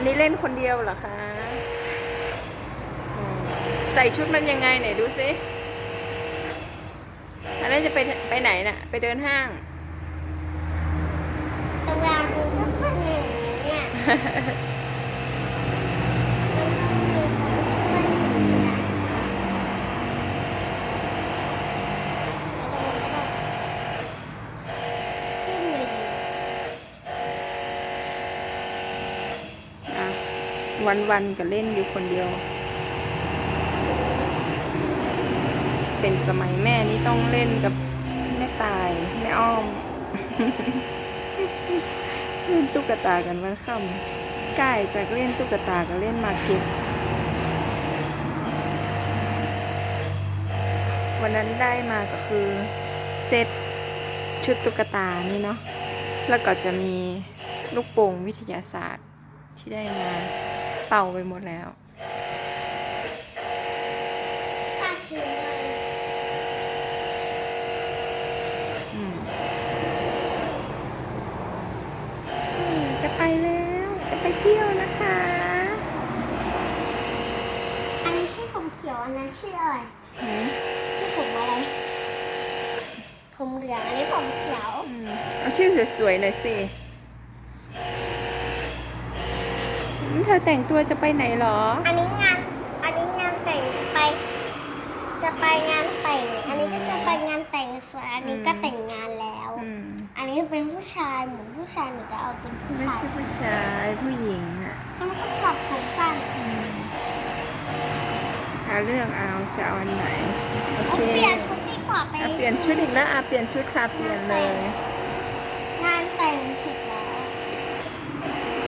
อันนี้เล่นคนเดียวเหรอคะใส่ชุดมันยังไงไหนดูสิอันนั้นจะไปไปไหนน่ะ ไปเดินห้างตรงางคุณก็เป็นอย่างนี้เนี่ย วันๆก็เล่นอยู่คนเดียว เป็นสมัยแม่นี่ต้องเล่นกับแม่ตายแม่อ้อมเล่นตุ๊กตากันวันค่ำใกล้จากเล่นตุ๊กตาก็เล่นมาเก็บวันนั้นได้มาก็คือเซตชุดตุ๊กตานี่เนาะ แล้วก็จะมีลูกโป่งวิทยาศาสตร์ที่ได้มา เป่าไปหมดแล้วป้าคือมันอืมอืมจะไปแล้ว จะไปเที่ยวนะคะ อันนี้ชื่อผมเขียวอันนั้นชื่ออะไรอืมชื่อผมอะไร ผมเหลืองอันนี้ผมเขียวอืมเอาชื่อสวยๆหน่อยสิอืม เธอแต่งตัวจะไปไหนเหรอ อันนี้งาน อันนี้งานแต่งไป จะไปงานแต่ง อันนี้ก็จะไปงานแต่งส่วนอันนี้ก็แต่งงานแล้ว อืมอันนี้เป็นผู้ชายเหมือนผู้ชายหนูจะเอาเป็นผู้ไม่ชายใช่ผู้ชายผู้หญิงอะมันก็สับผมสั้นหาเรื่องเอาจะเอาอันไหนโอเอาเคเปลี่ยนชุดดีกว่าไป อะเปลี่ยนชุดอีกแล้วอะเปลี่ยนชุดค่ะเปลี่ยนเลยไ